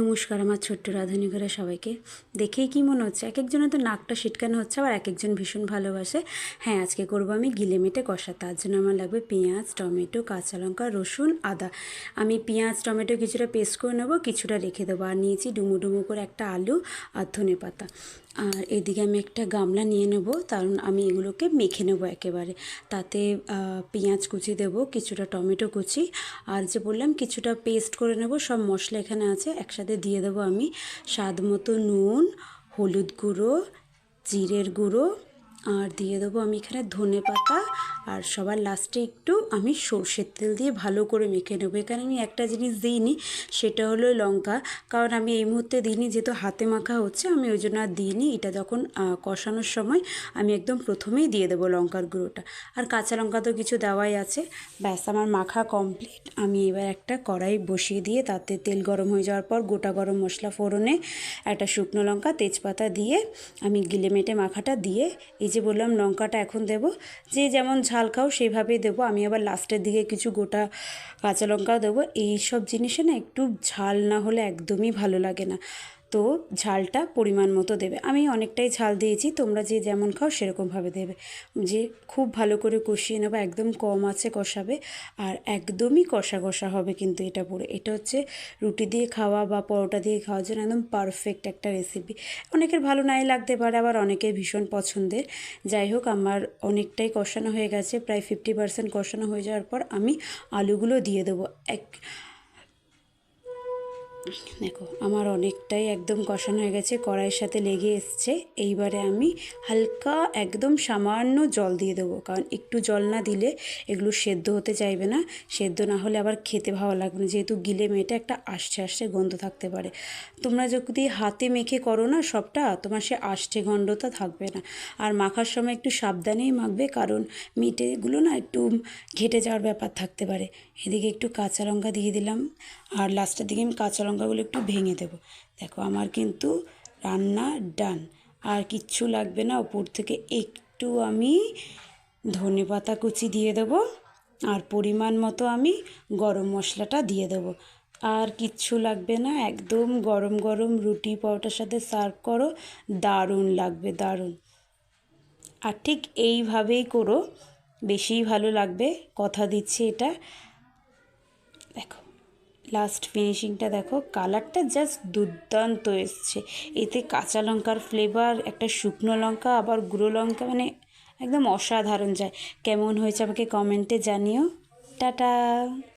নমস্কার আমার ছোট্ট রাঁধুনি সবাইকে। দেখেই কি মনে হচ্ছে? এক একজনের তো নাকটা সিটকানো হচ্ছে, আবার এক একজন ভীষণ ভালোবাসে। হ্যাঁ আজকে করব আমি গিলে মেটে কষা। তার জন্য আমার লাগবে পেঁয়াজ, টমেটো, কাঁচা লঙ্কা, রসুন, আদা। আমি পেঁয়াজ, টমেটো কিছুটা পেস্ট করে নেব, কিছুটা রেখে দেবো। আর নিয়েছি ডুমো ডুমো করে একটা আলু আর ধনে পাতা। আর এদিকে আমি একটা গামলা নিয়ে নেব, কারণ আমি এগুলোকে মেখে নেব একেবারে। তাতে পেঁয়াজ কুচি দেবো, কিছুটা টমেটো কুচি। আর যে বললাম, কিছুটা পেস্ট করে নেব, সব মশলা এখানে আছে, একসাথে দিয়ে দেবো আমি স্বাদ মতো নুন হলুদ গুঁড়ো জিরের গুঁড়ো আর দিয়ে দেবো আমি এখানে ধনে পাতা আর সবার লাস্টে একটু আমি সর্ষের তেল দিয়ে ভালো করে মেখে নেব। এখানে আমি একটা জিনিস দিইনি, সেটা হলো লঙ্কা। কারণ আমি এই মুহূর্তে দিইনি, যেহেতু হাতে মাখা হচ্ছে, আমি ওই জন্য আর দিইনি। এটা যখন কষানোর সময় আমি একদম প্রথমেই দিয়ে দেবো লঙ্কার গুঁড়োটা। আর কাঁচা লঙ্কা তো কিছু দেওয়াই আছে। ব্যাস, আমার মাখা কমপ্লিট আমি এবার একটা কড়াই বসিয়ে দিয়ে তাতে তেল গরম হয়ে যাওয়ার পর গোটা গরম মশলা ফোড়নে একটা শুকনো লঙ্কা, তেজপাতা দিয়ে আমি গিলে মেটে মাখাটা দিয়ে এই যে বললাম লঙ্কাটা এখন দেব। যে যেমন ঝাল খাও সেইভাবেই দেবো। আমি আবার লাস্টের দিকে কিছু গোটা কাঁচা লঙ্কাও দেবো। এইসব জিনিসে না একটু ঝাল না হলে একদমই ভালো লাগে না। তো ঝালটা পরিমাণ মতো দেবে। আমি অনেকটাই ঝাল দিয়েছি, তোমরা যে যেমন খাও সেরকমভাবে দেবে। যে খুব ভালো করে কষিয়ে নেব, একদম কম আছে কষাবে, আর একদমই কষা কষা হবে কিন্তু এটা পুরো। এটা হচ্ছে রুটি দিয়ে খাওয়া বা পরোটা দিয়ে খাওয়ার জন্য একদম পারফেক্ট একটা রেসিপি অনেকের ভালো নাই লাগতে পারে, আবার অনেকের ভীষণ পছন্দের। যাই হোক, আমার অনেকটাই কষানো হয়ে গেছে, প্রায় ফিফটি পার্সেন্ট কষানো হয়ে যাওয়ার পর আমি আলুগুলো দিয়ে দেবো। এক দেখো, আমার অনেকটাই একদম কষানো হয়ে গেছে, কড়াইয়ের সাথে লেগে এসছে। এইবারে আমি হালকা একদম সামান্য জল দিয়ে দেবো, কারণ একটু জল না দিলে এগুলো সেদ্ধ হতে চাইবে না। সেদ্ধ না হলে আবার খেতে ভালো লাগবে না, যেহেতু গিলে মেয়েটা একটা আষ্টে আষ্টে গন্ধ থাকতে পারে। তোমরা যদি হাতে মেখে করো না সবটা, তোমার সে আষ্টে গন্ধটা থাকবে না। আর মাখার সময় একটু সাবধানেই মাখবে, কারণ মিটেগুলো না একটু ঘেটে যাওয়ার ব্যাপার থাকতে পারে। এদিকে একটু কাঁচা লঙ্কা দিয়ে দিলাম, আর লাস্টের দিকে আমি কাঁচা লঙ্কাগুলো একটু ভেঙে দেবো। দেখো আমার কিন্তু রান্না ডান। আর কিচ্ছু লাগবে না, ওপর থেকে একটু আমি ধনে পাতা কুচি দিয়ে দেবো আর পরিমাণ মতো আমি গরম মশলাটা দিয়ে দেবো। আর কিচ্ছু লাগবে না, একদম গরম গরম রুটি পরোটার সাথে সার্ভ করো, দারুণ লাগবে, দারুণ। আর ঠিক এইভাবেই করো, বেশিই ভালো লাগবে, কথা দিচ্ছি এটা। দেখো। লাস্ট ফিনিশিংটা দেখো কালারটা জাস্ট দুর্দান্ত এসছে। এতে কাঁচা লঙ্কার ফ্লেভার একটা শুকনো লঙ্কা, আবার গুঁড়ো লঙ্কা মানে একদম অসাধারণ যায়। কেমন হয়েছে আমাকে কমেন্টে জানিও। টাটা!